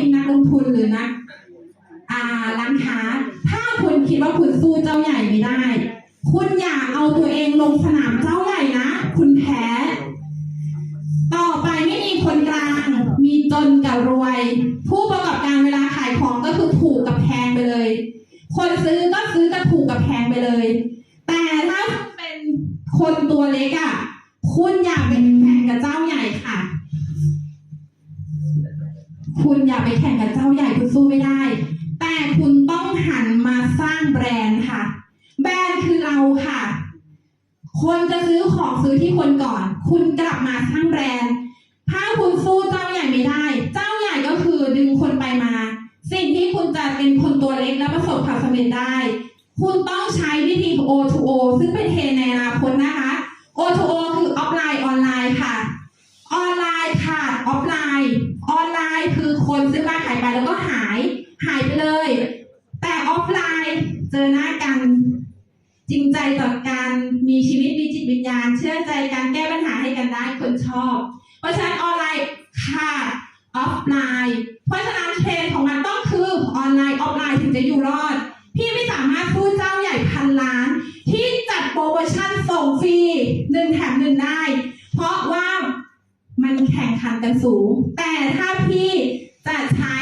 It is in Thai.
มิงนักลงทุนหรือนักอ่าร้านค้า ถ้าคุณคิดว่าคุณสู้เจ้าใหญ่ไม่ได้ คุณอย่าเอาตัวเองลงสนามเจ้าใหญ่นะ คุณแพ้ ต่อไปไม่มีคนกลาง มีจนกับรวย ผู้ประกอบการเวลาขายของก็คือถูกกับแพงไปเลย คนซื้อก็ซื้อกับถูกกับแพงไปเลย แต่ถ้าคุณเป็นคนตัวเล็กอะ คุณอย่าไปแข่งกับเจ้าใหญ่ค่ะ คุณอย่าไปแข่งกับเจ้าใหญ่คุณสู้ไม่ได้ แต่คุณต้องหันมาสร้างแบรนด์ค่ะ แบรนด์คือเราค่ะ คนจะซื้อของซื้อที่คนก่อน คุณกลับมาสร้างแบรนด์ ถ้าคุณสู้เจ้าใหญ่ไม่ได้ เจ้าใหญ่ก็คือดึงคนไปมา สิ่งที่คุณจะเป็นคนตัวเล็กและประสบความสำเร็จได้ คุณต้องใช้วิธี O2O ซึ่งเป็นเทรนด์ในอนาคตนะคะ O2O คือออฟไลน์ออนไลน์ค่ะ ออนไลน์ค่ะออฟไลน์ ออนไลน์ คือคนซื้อบ้านขายไปแล้วก็หายหายไปเลย แต่ออฟไลน์เจอหน้ากัน จริงใจต่อการมีชีวิตมีจิตวิญญาณ เชื่อใจการแก้ปัญหาให้กันได้คนชอบ เพราะฉะนั้นออนไลน์ขาดออฟไลน์เพราะฉะนั้นเทรนด์ของมันต้องคือออนไลน์ออฟไลน์ถึงจะอยู่รอด พี่ไม่สามารถพูดเจ้าใหญ่พันล้าน ที่จัดโปรโมชั่นส่งฟรีหนึ่งแถมหนึ่งได้ เพราะว่ามันแข่งขันกันสูง แต่ถ้าพี่ จะใช้